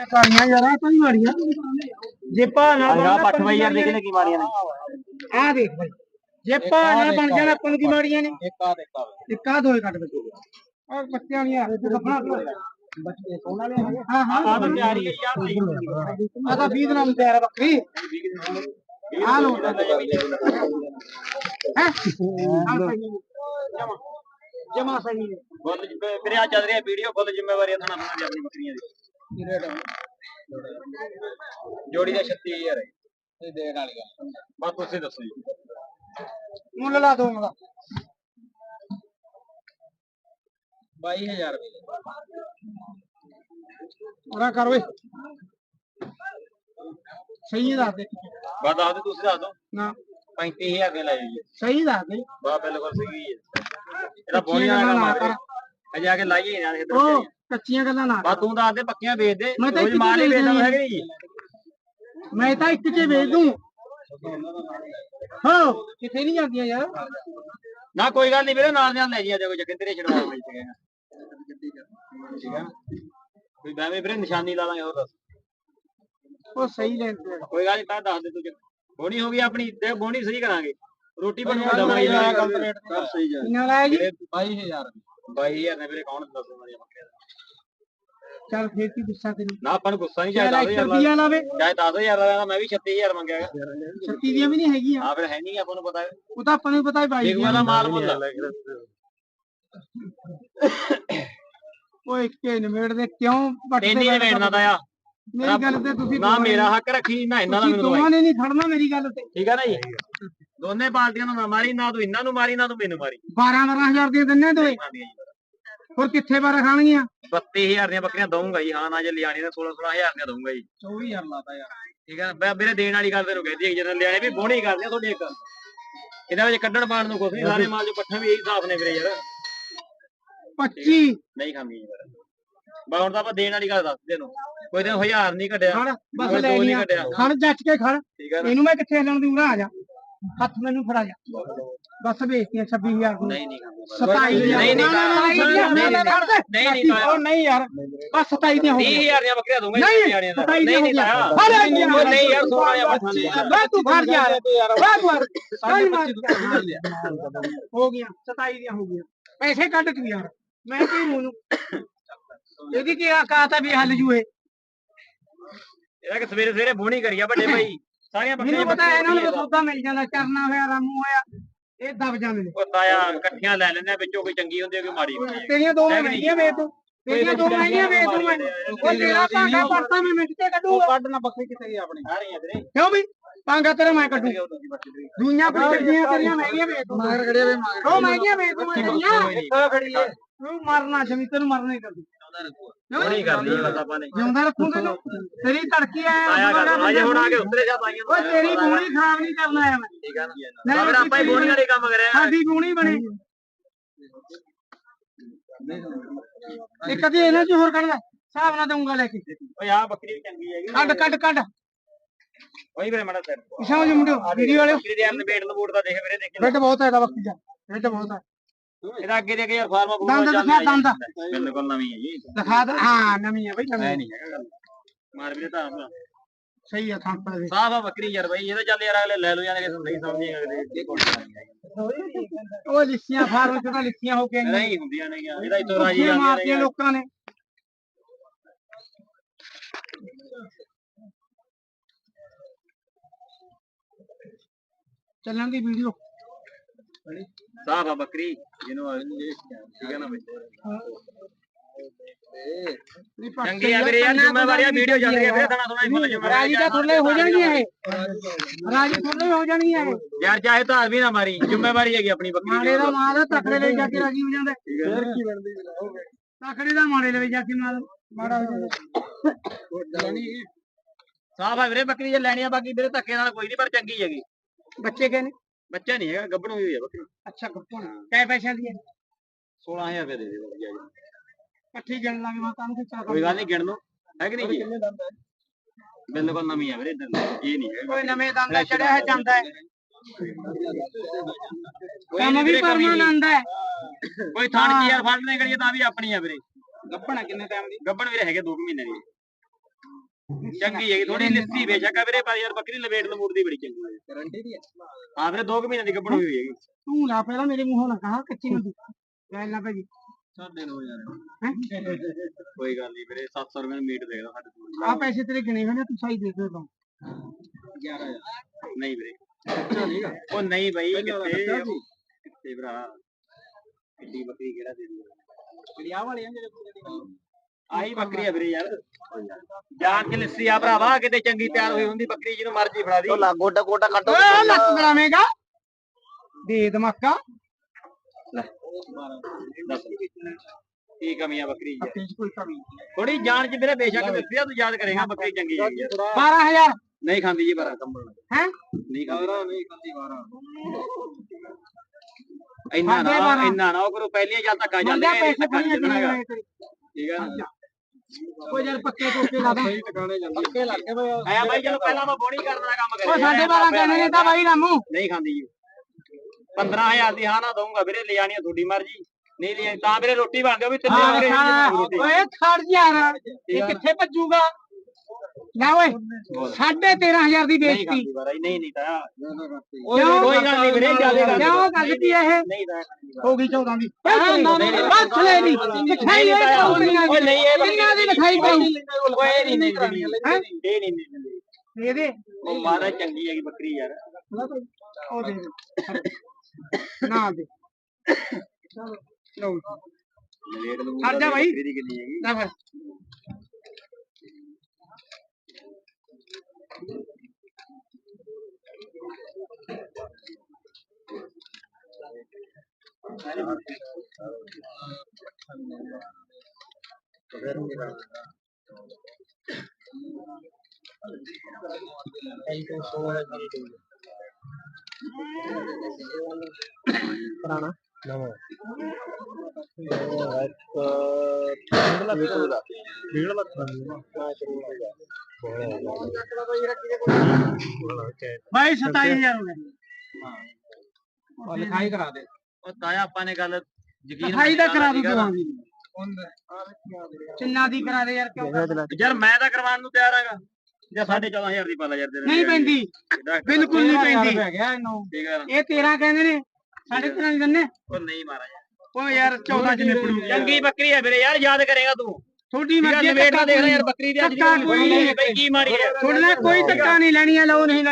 ਕਾਲੀਆਂ ਯਾਰਾਂ ਤਾਂ ਹੀ ਮਾਰੀਆਂ ਜੇ ਭਾ ਨਾ ਆਹ ਬਣ ਪੱਠ ਬਾਈ ਯਾਰ ਦੇਖ ਲੈ ਕੀ ਮਾਰੀਆਂ ਨੇ। ਆ ਦੇਖ ਬਾਈ। ਜੇ ਭਾ ਨਾ ਬਣ ਜਾਣ ਆਪਾਂ ਨੂੰ ਕੀ ਮਾਰੀਆਂ ਨੇ? ਇੱਕ ਆ ਦੇਖਾ। ਇੱਕ ਆ ਦੋਏ ਕੱਟ ਬੱਚੇ ਔਰ ਬੱਚਿਆਂ ਨਹੀਂ ਆ ਤੇ ਕੱਪੜਾ ਬੱਚੇ ਸੋਨਾ ਲੈ ਹਾਂ ਹਾਂ। ਆ ਤਾਂ ਤਿਆਰੀ ਹੈ ਯਾਰ ਬਾਈ ਆ ਤਾਂ 20 ਦਿਨਾਂ ਨੂੰ ਤਿਆਰ ਹੈ ਬੱਕਰੀ। ਆ ਲੋ ਹੈ? ਜਮਾ ਜਮਾ ਸਹੀ ਹੈ ਫੁੱਲ ਜਿ- ਵੀਰੇ ਆ ਚੱਲ ਰਿਹਾ ਵੀਡੀਓ ਫੁੱਲ ਜ਼ਿੰਮੇਵਾਰੀ ਆ ਥਣਾ ਥਣਾ ਦੀ ਆਪਣੀ ਬੱਕਰੀਆਂ ਦੀ। ਜੋੜੀ ਦਾ 36000 ਹੈ। ਇਹ ਦੇਣ ਵਾਲੀ ਗੱਲ ਬਸ ਤੁਸੀਂ ਦੱਸੋ ਜੀ। ਮੁੱਲ ਲਾ ਦੋ ਮਗਾ 22000 ਰੁਪਏ। ਉਹਦਾ ਕਰ ਓਏ। ਸਹੀ ਦੱਸ ਦੇ। ਬਸ ਦੱਸ ਦਿਓ ਤੁਸੀਂ ਦੱਸ ਦਿਓ। ਨਾ। 35000 ਦੇ ਲੈ ਜਾਈਏ। ਸਹੀ ਦੱਸ ਦੇ। ਬਾ ਬਿਲਕੁਲ ਸਹੀ ਹੈ। ਇਹਦਾ ਬੋਲੀਆਂ ਨਾ ਮਾਰ ਅਜਾ ਕੇ ਲਾਈਏ ਨਾ। ਉਹ ਕੱਚੀਆਂ ਗੱਲਾਂ ਨਾ ਬਾ ਤੂੰ ਦੱਸ ਦੇ ਪੱਕੀਆਂ ਵੇਚ ਦੇ। ਮੈਂ ਤਾਂ ਇੱਕ ਮਾਲ ਹੀ ਵੇਚ ਵੇਚਦਾ ਹੈਗਾ। ਨਹੀਂ ਮੈਂ ਤਾਂ ਇੱਕ ਚ ਵੇਚ ਦੂੰ। ਹਾਂ ਕਿੱਥੇ ਨਹੀਂ ਜਾਂਦੀਆਂ ਯਾਰ। ਨਾ ਕੋਈ ਗੱਲ ਨਹੀਂ ਵੀਰੇ ਨਾਲ ਨਾਲ ਲੈ ਜੀ ਆ ਜਾ ਕੋਈ ਤੇਰੇ ਛਡਵਾ ਮਿਲ ਸਕੇ ਠੀਕ ਹੈ ਕੋਈ ਬਾਵੇਂ ਵੀਰੇ ਨਿਸ਼ਾਨੀ ਲਾ ਦਾਂਗੇ ਹੋਰ ਦੱਸ। ਉਹ ਸਹੀ ਲੈਂਦੇ ਕੋਈ ਗੱਲ ਨਹੀਂ ਤਾਂ ਦੱਸ ਦੇ ਤੂੰ ਬੋਣੀ ਹੋ ਗਈ ਆਪਣੀ ਤੇ ਬੋਣੀ ਸਹੀ ਕਰਾਂਗੇ। ਰੋਟੀ ਬਣਵਾ ਦਵਾਂਗੇ ਕਰ ਸਹੀ ਜਾ ਕਿੰਨਾ ਲਾਇਆ ਜੀ। 22000 22000 ਨੇ ਵੀਰੇ ਕੌਣ ਦੱਸੋ ਮੇਰੀਆਂ ਬੱਕਰੀਆਂ ਦਾ? ਚੱਲ ਫੇਰ ਕੀ ਗੁੱਸਾ ਕਰੀ ਨਾ ਆਪਾਂ ਨੂੰ ਗੁੱਸਾ ਨਹੀਂ ਚਾਹੀਦਾ ਇੱਕ ਰੁਪਿਆ ਲਾਵੇ ਚਾਹੇ 10000 ਦਾ ਮੈਂ ਵੀ 36000 ਮੰਗਿਆ ਹੈਗਾ। ਛੱਤੀ ਦੀਆਂ ਵੀ ਨਹੀਂ ਹੈਗੀਆਂ। ਆ ਫਿਰ ਹੈ ਨਹੀਂ ਆਪਾਂ ਨੂੰ ਪਤਾ ਹੈ ਉਹ ਤਾਂ ਆਪਾਂ ਨੂੰ ਪਤਾ ਹੈ ਬਾਈ ਇੱਕ ਵਾਲਾ ਮਾਲ ਮੁੱਲ। ਉਹ ਇੱਕੇ ਨਿਮੇੜ ਦੇ ਕਿਉਂ ਪੱਟਦੇ ਤੇਨੀ ਨੇ ਵੇੜਨਾ ਤਾਂ ਆ ਮੇਰੀ ਗੱਲ ਤੇ ਤੁਸੀਂ ਨਾ ਦੋਵਾਂ ਨੇ- ਮੇਰਾ ਹੱਕ ਰੱਖੀ ਨਾ ਇਹਨਾਂ ਦਾ ਤੁਸੀਂ ਮੈਨੂੰ ਦੋਵਾਂ ਦਵਾਈ ਨੇ ਨਹੀਂ ਖੜਨਾ ਮੇਰੀ ਗੱਲ ਤੇ। ਠੀਕ ਹੈ ਨਾ ਜੀ? ਦੋਨੇ ਪਾਰਟੀਆਂ ਨੂੰ ਨਾ ਮਾਰੀ ਨਾ ਤੂੰ ਇਹਨਾਂ ਨੂੰ ਮਾਰੀ ਨਾ ਤੂੰ ਮੈਨੂੰ ਮਾਰੀ। 12 12000 ਦੀਆਂ ਦਿੰਨੇ ਦੋਏ ਹੋਰ ਕਿੱਥੇ ਬਾਰਾ ਖਾਣਗੀਆਂ? 32000 ਦੀਆਂ ਬੱਕਰੀਆਂ ਦਊਂਗਾ ਜੀ। ਹਾਂ ਨਾ ਜੇ ਲਿਆਣੀ ਤਾਂ 16 16000 ਦੀਆਂ ਦਊਂਗਾ ਜੀ। 24000 ਲਾਤਾ ਯਾਰ। ਠੀਕ ਹੈ ਮੈਂ ਮੇਰੇ ਦੇਣ ਵਾਲੀ ਗੱਲ ਤੈਨੂੰ ਕਹਿੰਦੀ ਹੈ ਜਦੋਂ ਲਿਆਣੇ ਵੀ ਬੋਣੀ ਕਰਦੇ ਆ ਤੁਹਾਡੇ ਇੱਕ। ਇਹਦੇ ਵਿੱਚ ਕੱਢਣ ਪਾਣ ਨੂੰ ਕੁਛ ਨਹੀਂ ਸਾਰੇ ਮਾਲ ਜੋ ਪੱਠਾ ਵੀ ਇਹੀ ਸਾਫ਼ ਨੇ ਵੀਰੇ ਯਾਰ। 25 ਨਹੀਂ ਖਾਮੀ ਯਾਰ। ਬਾ ਹੁਣ ਤਾਂ ਆਪਾਂ ਦੇਣ ਵਾਲੀ ਗੱਲ ਦੱਸ ਦੇ ਨੂੰ ਕੋਈ ਦਿਨ 1000 ਨਹੀਂ ਕੱਢਿਆ। ਖੜ ਬਸ ਲੈ ਨਹੀਂ ਲਿਆ ਕੱਢਿਆ। ਖੜ ਜੱਟ ਕੇ ਖੜ। ਨਾ? ਇਹਨੂੰ ਮੈਂ ਕਿੱਥੇ ਹਿੱਲਣ ਦੂੰਗਾ ਆ ਜਾ। ਹੱਥ ਮੈਨੂੰ ਫੜਾ ਜਾ। ਬਸ ਵੇਚਤੀਆਂ 26000 ਨੂੰ ਨਹੀਂ ਨਹੀਂ ਖਾਮੀ 27000 ਨਹੀਂ, ਨਹੀਂ, ਨਾ, ਨਾ, ਨਾ, ਨਹੀਂ, ਨਹੀਂ, ਨਹੀਂ, ਨਹੀਂ, ਨਹੀਂ, ਨਹੀਂ, ਨਹੀਂ, ਉਹ ਨਹੀਂ ਯਾਰ ਬਸ 27 ਦੀਆਂ ਹੋ ਗਈਆਂ 30000 ਦੀਆਂ ਬੱਕਰੀਆਂ ਦਊਂਗਾ ਨਹੀਂ, ਜੀ ਲਿਆਣੀਆਂ ਦਾ ਸਤਾਈ ਦੀਆਂ ਨਹੀਂ ਨਹੀਂ ਹੋ ਤਾਇਆ। ਗਈਆਂ। ਅਰੇ ਯਾਰ, ਉਹ ਨਹੀਂ ਯਾਰ 16 ਜਾਂ ਪੱਠਾ ਦੇ ਯਾਰ ਵਾ ਤੂੰ ਫੜ ਜਾ ਵਾ ਤੂੰ ਯਾਰ ਸਾਢੇ ਮਾਰ ਹੋ ਗਈਆਂ 27 ਦੀਆਂ ਹੋ ਗਈਆਂ ਪੈਸੇ ਕੱਢ ਤੂੰ ਯਾਰ ਮੈਂ ਕੀ ਮੂੰਹ ਇਹਦੀ ਕੀ ਆਕਾਤ ਹੈ ਵੀ ਹੱਲ ਜੂਏ ਇਹਦਾ ਕਿ ਸਵੇਰੇ ਸਵੇਰੇ ਬੋਣੀ ਕਰੀਆ ਵੱਡੇ ਭਾਈ ਸਾਰੀਆਂ ਬੱਕਰੀਆਂ ਮੈਨੂੰ ਪਤਾ ਇਹਨਾਂ ਨੂੰ ਤਾਂ ਸੌਦਾ ਮਿਲ ਜਾਂਦਾ ਚਰਨਾ ਹੋਇਆ ਰਾਮੂ ਹੋਇਆ ਇਹ ਦਬ ਜਾਂਦੇ ਨੇ। ਉਹ ਤਾਇਆ ਇਕੱਠੀਆਂ ਲੈ ਲੈਂਦੇ ਆ ਵਿੱਚੋਂ ਕੋਈ ਚੰਗੀ ਹੁੰਦੀ ਹੈ ਕੋਈ ਮਾੜੀ ਹੁੰਦੀ ਹੈ ਤੇਰੀਆਂ ਦੋ ਮਹਿੰਗੀਆਂ ਵੇਚ ਤੂੰ ਤੇਰੀਆਂ ਦੋ ਮਹਿੰਗੀਆਂ ਵੇਚ ਤੂੰ ਮੈਂ ਉਹ ਤੇਰਾ ਭਾਂਡਾ ਪੜਤਾ ਮੈਂ ਮਿੰਟ ਤੇ ਕੱਢੂਗਾ। ਕੱਢਣਾ ਬੱਕਰੀ ਕਿੱਥੇ ਗਈ ਆਪਣੀ? ਆ ਰਹੀ ਆ ਵੀਰੇ ਕਿਉਂ ਵੀ? ਭਾਂਗਾ ਤੇਰਾ ਮੈਂ ਕੱਢੂ। ਦੁਨੀਆ ਪਰ ਚੱਲੀਆਂ ਤੇਰੀਆਂ ਮਹਿੰਗੀਆਂ ਵੇਚ ਤੂੰ ਮਾਰ ਖੜਿਆ ਵੇ ਮਾਰ ਉਹ ਮਹਿੰਗੀਆਂ ਵੇਚ ਤੂੰ ਮੈਂ ਤੇਰੀਆਂ ਖੜੀ ਹੈ ਤੂੰ ਮਰਨਾ ਜਮੀ ਤੈਨੂੰ ਮਰਨਾ ਹੀ ਕਰਦੀ। ਕਰਦੀ ਬਸ ਆਪਾਂ ਨੇ। ਜਿਉਂਦਾ ਤੇਰੀ ਹੁਣ ਆ ਕੇ ਉਤਰੇ ਜਾ ਪਾਈਆਂ ਓਏ ਤੇਰੀ ਗੂਣੀ ਖਰਾਬ ਨਹੀਂ ਕਰਨ ਆਇਆ ਮੈਂ। ਠੀਕ ਆ ਨਾ। ਫਿਰ ਆਪਾਂ ਹੀ ਬੋਣੀ ਵਾਲੇ ਕੰਮ ਕਰਿਆ ਸਾਡੀ ਗੂਣੀ ਬਣੇ। ਇੱਕ ਅੱਧੀ ਇਹਨਾਂ ਚ ਹੋਰ ਕੱਢ ਲੈ ਹਿਸਾਬ ਨਾਲ ਦਊਂਗਾ ਲੈ ਕੇ। ਓਏ ਆ ਬੱਕਰੀ ਵੀ ਚੰਗੀ ਹੈਗੀ। ਕੱਢ ਕੱਢ ਕੱਢ। ਓਏ ਵੀਰੇ ਮੜਾ ਸੈਟ ਪਿਛਾਂ ਜੀ ਮੁੰਡਿਓ ਵੀਡੀਓ ਵਾਲਿਓ। ਬੱਕਰੀ ਦੇ ਦਾ ਦੇਖ ਵੀਰੇ ਦੇਖ ਬਹੁਤ ਹੈ ਇਹਦਾ ਬੱਕੀ ਦਾ। ਬੈੱਡ ਬਹੁਤ ਹੈ। ਇਹਦਾ ਅੱਗੇ ਦੇ ਅੱਗੇ ਯਾਰ ਫਾਰਮਾ ਦੰਦ ਦਿਖਾ ਦੰਦ ਬਿਲਕੁਲ ਨਵੀਂ ਹੈ ਜੀ ਦਿਖਾ ਦੇ ਹਾਂ ਨਵੀਂ ਹੈ ਬਈ ਐ ਨਵੀਂ ਨਹੀਂ ਹੈਗਾ ਗੱਲ ਮਾਰ ਵੀਰੇ ਤਾਂ ਆਪਣਾ ਸਹੀ ਹੈ ਥਾਂ ਪਰ ਸਾਫ਼ ਆ ਬੱਕਰੀ ਯਾਰ ਬਾਈ ਇਹ ਤਾਂ ਚੱਲ ਯਾਰ ਅਗਲੇ ਲੈ ਲੋ ਜਾਣਗੇ ਨਹੀਂ ਸਮਝੀ ਅਗਲੇ ਇਹ ਕੋਲ ਉਹ ਲਿਖੀਆਂ ਫਾਰਮ ਚ ਤਾਂ ਲਿਖੀਆਂ ਹੋ ਕੇ ਆਈਆਂ ਨਹੀਂ ਹੁੰਦੀਆਂ ਨੇ ਇਹਦਾ ਇਤੋਂ ਰਾਜੀ ਲਿਖੀਆਂ ਜਾਂਦੀਆਂ ਮਾਰਤੀਆਂ ਨੇ ਲੋਕਾਂ ਨੇ ਚੱਲਣ ਦੀ ਵੀਡੀਓ ਸਾਫ਼ ਆ ਬੱਕਰੀ ਜਿਹਨੂੰ ਆ- ਠੀਕ ਹੈ ਨਾ ਬਈ ਚੰਗੀ ਆ ਵੀਰੇ ਯਾਰ ਜ਼ਿੰਮੇਵਾਰੀਆਂ ਵੀਡੀਓ ਚੱਲ ਰਹੀ ਹੈ ਵੀਰੇ ਥਣਾ ਥੋੜਾ ਫੁੱਲ ਰਾਜੀ ਤਾਂ ਥੋੜੇ ਹੋ ਜਾਣਗੀਆਂ ਇਹ ਰਾਜੀ ਥੋੜੇ ਹੋ ਜਾਣਗੀਆਂ ਇਹ ਯਾਰ ਚਾਹੇ ਤਾਂ ਵੀ ਨਾ ਮਾਰੀ ਜ਼ਿੰਮੇਵਾਰੀ ਹੈਗੀ ਆਪਣੀ ਬੱਕਰੀ ਮਾੜੇ ਦਾ ਮਾਲ ਤਕੜੇ ਲੈ ਜਾ ਕੇ ਰਾਜੀ ਹੋ ਜਾਂਦਾ ਫੇਰ ਕੀ ਬਣਦੀ ਤਕੜੇ ਦਾ ਮਾੜੇ ਲੈ ਜਾ ਕੇ ਮਾਲ ਮਾੜਾ ਹੋ ਜਾਂਦਾ ਸਾਫ਼ ਆ ਵੀਰੇ ਬੱਕਰੀ ਜੇ ਲੈਣੀ ਆ ਬਾਕੀ ਵੀਰੇ ਧੱਕੇ ਨਾਲ ਕੋਈ ਨਹੀਂ ਪਰ ਚੰਗੀ ਹੈਗੀ ਬੱਚੇ ਕਹਿੰਦੇ ਬੱਚਾ ਨਹੀਂ ਹੈਗਾ ਗੱਭਣ ਹੋਈ ਹੋਈ ਹੈ ਬੱਕਰੀ। ਅੱਛਾ ਗੱਪਣ ਕੈ ਪੈਸਿਆਂ ਦੀ ਹੈ? 16000 ਰੁਪਏ ਦੇ ਦੇ ਵਧੀਆ ਜੀ। ਇਕੱਠੀ ਗਿਣ ਲਾਂਗੇ ਮੈਂ ਤੁਹਾਨੂੰ ਚਾਹ ਕੋਈ ਗੱਲ ਨਹੀਂ ਗਿਣ ਲਓ। ਹੈ ਕਿ ਨਹੀਂ ਜੀ? ਬਿਲਕੁਲ ਨਵੀਂ ਆ ਵੀਰੇ ਇੱਧਰ ਇਹ ਨਹੀਂ ਹੈ ਕੋਈ ਨਵੇਂ ਦੰਦ ਚੜਿਆ ਹੈ। ਜਾਂਦਾ ਹੈ ਕੰਮ ਵੀ। ਪਰਮਾਨੰਦ ਹੈ। ਕੋਈ ਥਾਣ ਕੀ ਯਾਰ ਫੜ ਲੈ ਕਰੀਏ ਤਾਂ ਵੀ ਆਪਣੀ ਆ ਵੀਰੇ। ਗੱਪਣਾ ਕਿੰਨੇ ਟਾਈਮ ਦੀ? ਗੱਭਣ ਵੀਰੇ ਹੈਗੇ 2 ਮਹੀਨੇ ਦੀ। ਚੰਗੀ ਹੈਗੀ ਥੋੜੀ ਲਿੱਸੀ ਬੇਸ਼ੱਕ ਆ ਵੀਰੇ ਪਰ ਯਾਰ ਬੱਕਰੀ ਲਵੇਟ ਲਮੂੜ ਦੀ ਬੜੀ ਚੰਗੀ ਹੈ। ਗਾਰੰਟੀ ਦੀ ਹੈ ਹਾਂ ਵੀਰੇ 2 ਮਹੀਨੇ ਦੀ ਗੱਭਣ ਹੋਈ ਹੋਈ ਹੈਗੀ। ਤੂੰ ਨਾ ਪਹਿਲਾਂ ਮੇਰੇ ਮੂੰਹੋਂ ਨਾ ਕਹਾ ਕੱਚੀ ਮੰਦੀ ਲੈ ਲੈ ਭਾਜੀ ਸਾਡੇ ਨੂੰ ਯਾਰ ਹੈਂ? ਕੋਈ ਗੱਲ ਨਹੀਂ ਵੀਰੇ 700 ਰੁਪਏ ਮੀਟ ਦੇ ਦੋ ਸਾਡੇ ਕੋਲ। ਆ ਪੈਸੇ ਤੇਰੇ ਗਿਣੇ ਹੋਏ ਨੇ ਤੂੰ ਸਹੀ ਦੇ ਦੇ ਤੂੰ। 11000 ਨਹੀਂ ਵੀਰੇ। ਉਹ ਨਹੀਂ ਬਾਈ ਕਿੱਥੇ ਕਿੱਥੇ ਭਰਾ? ਕਿੱਡੀ ਬੱਕਰੀ ਕਿਹੜਾ ਦੇ ਦੂਗਾ। ਕਿਹੜੀ ਵਾਲੀ ਆ ਮੇਰੇ ਕੋਲ ਆਹੀ ਬੱਕਰੀ ਆ। ਵੀਰੇ ਯਾਰ। ਜਾਨ ਕੇ ਲੱਸੀ ਆ ਭਰਾਵਾ ਕਿਤੇ ਚੰਗੀ ਤਿਆਰ ਹੋਈ ਹੁੰਦੀ ਬੱਕਰੀ ਜਿਹਨੂੰ ਮਰਜ਼ੀ ਫੜਾ ਦੀ। ਲਾ ਗੋਡਾ ਗੋਡਾ ਕੱਟ ਓਏ ਲੱਕ ਬਲਾਵੇਂਗਾ ਦੇ ਧਮਾਕਾ ਕੀ ਕਮੀਆਂ ਬੱਕਰੀ ਚ ਤੇਜ ਕੋਈ ਕਮੀ ਨਹੀਂ। ਥੋੜੀ ਜਾਨ ਚ ਵੀਰੇ ਬੇਸ਼ੱਕ ਦੱਸੀ ਆ ਤੂੰ ਯਾਦ ਕਰੇਗਾ ਬੱਕਰੀ ਚੰਗੀ ਹੈਗੀ ਆ। 12000 ਨਹੀਂ ਖਾਂਦੀ ਜੀ ਪਰ ਹੈ? ਨਹੀਂ ਖਾਂਦੀ। ਨਹੀਂ ਖਾਂਦੀ ਇੰਨਾ ਨਾ ਸਾਢੇ ਬਾਰਾਂ। ਇੰਨਾ ਨਾ ਉਹ ਕਰੋ ਪਹਿਲੀਆਂ ਜਾਂ ਤੱਕ ਆ ਮੰਨ ਜਾਂਦੇ ਜਾ ਪੈਸੇ ਧੱਕਾ ਫੜੀ ਨਹੀਂ ਚੱਲਣਾ ਹੈਗਾ। ਤੇਰੇ। ਠੀਕ ਹੈ ਨਾ? ਉਹ ਯਾਰ ਪੱਕੇ ਟੋਕੇ ਲਾ ਦਾਂ। ਪੱਕੇ ਲੱਗ ਕੇ ਬਈ। ਆਇਆ ਬਾਈ ਚਲੋ ਪਹਿਲਾਂ ਮੈਂ ਬੋਣੀ ਕਰਨ ਦਾ ਕੰਮ ਉਹ ਸਾਡੇ ਬਾਰਾਂ ਕਹਿੰਦੇ ਨੇ ਤਾਂ ਬਾਈ ਰਾਮੂ। ਨਹੀਂ ਖਾਂਦੀ ਜੀ। 15000 ਦੀ ਹਾਂ ਨਾ ਦਊਂਗਾ ਵੀਰੇ ਲੈ ਜਾਣੀ ਤੁਹਾਡੀ ਮਰਜ਼ੀ। ਨਹੀਂ ਲੈ ਤਾਂ ਵੀਰੇ ਰੋਟੀ ਬਣਦੇ ਉਹ ਵੀ ਤਿੰਨੇ ਰੋਟੀ ਓਏ ਖੜ ਯਾਰ। ਇਹ ਕਿੱਥੇ ਭੱਜੂਗਾ? ਲੈ ਓਏ ਸਾਢੇ 13000 ਦੀ ਨਹੀਂ ਬੇਇੱਜ਼ਤੀ ਖਾਂਦੀ ਬਾਈ ਨਹੀਂ ਨਹੀਂ ਤਾਂ ਕਿਉਂ? ਕੋਈ ਗੱਲ ਨਹੀਂ ਵੀਰੇ ਜਿਆਦੇ ਗੱਲ ਕਿਉਂ ਗੱਲ ਕੀ ਇਹ ਨਹੀਂ ਤਾਂ ਹੋ ਗਈ 14 ਦੀ ਬਸ ਲੈ ਲਈ ਲਿਖਾਈ ਇਹ ਕਰਾਉਣੀਆਂ ਓਏ ਨਹੀਂ ਇਹ ਕਿੰਨਾ ਦੀ ਲਿਖਾਈ ਕਰਾਉ ਓਏ ਨਹੀਂ ਨਹੀਂ ਹੈਂ? ਇਹ ਨਹੀਂ ਨਹੀਂ ਦੇ ਦੇ ਉਹ ਮਾਰਾ ਚੰਗੀ ਹੈਗੀ ਬੱਕਰੀ ਯਾਰ ਉਹ ਦੇ ਦੇ ਨਾ ਦੇ ਲਓ ਲੇਟ ਨੂੰ ਖੜ ਜਾ ਬਾਈ। ਬੱਕਰੀ ਦੀ ਕਿੰਨੀ ਹੈਗੀ ਲੈ ਫਿਰ ਪੁਰਾਣਾ ਨਵਾਂ ਡੇਢ ਲੱਖ ਦਾ ਬਾਈ 27000 ਹੋ ਗਏ ਉਹ ਲਿਖਾਈ ਕਰਾ ਦੇ। ਉਹ ਤਾਇਆ ਆਪਾਂ ਨੇ ਗੱਲ ਯਕੀਨ ਲਿਖਾਈ ਦਾ ਕਰਾ ਦੂੰ ਸੀਗਾ। ਤੂੰ ਚਿੰਨਾ ਦੀ ਕਰਾ ਦੇ ਯਾਰ ਕਿਉਂ ਯਾਰ ਮੈਂ ਤਾਂ ਕਰਵਾਉਣ ਨੂੰ ਤਿਆਰ ਹੈਗਾ। ਜਾਂ 14500 ਦੀ ਪਾ ਲੈ ਯਾਰ ਤੇਰੇ ਨਹੀਂ ਪੈਂਦੀ। ਬਿਲਕੁਲ ਨਹੀਂ ਪੈਂਦੀ? ਇਹ 13 ਕਹਿੰਦੇ ਨੇ ਸਾਡੇ 13 ਨਹੀਂ ਦਿੰਨੇ ਉਹ ਨਹੀਂ ਮਾਰਾ ਯਾਰ ਉਹ ਯਾਰ 14 ਚ ਨਿਪੜੂ। ਚੰਗੀ ਬੱਕਰੀ ਹੈ ਵੀਰੇ ਯਾਰ ਯਾਦ ਕਰੇਗਾ ਤੂੰ। ਹੈ ਮਰਜ਼ੀ ਨਵੇੜ ਦੇਖ ਲੈ ਯਾਰ ਬੱਕਰੀ ਦੀ ਅੱਜ ਕੋਈ ਨਹੀਂ। ਬਈ ਕੀ ਮਾਰੀ ਹੈ ਥੋੜੇ ਨਾਲ ਕੋਈ ਧੱਕਾ ਨਹੀਂ ਲੈਣੀ ਆ ਲਓ ਨਹੀਂ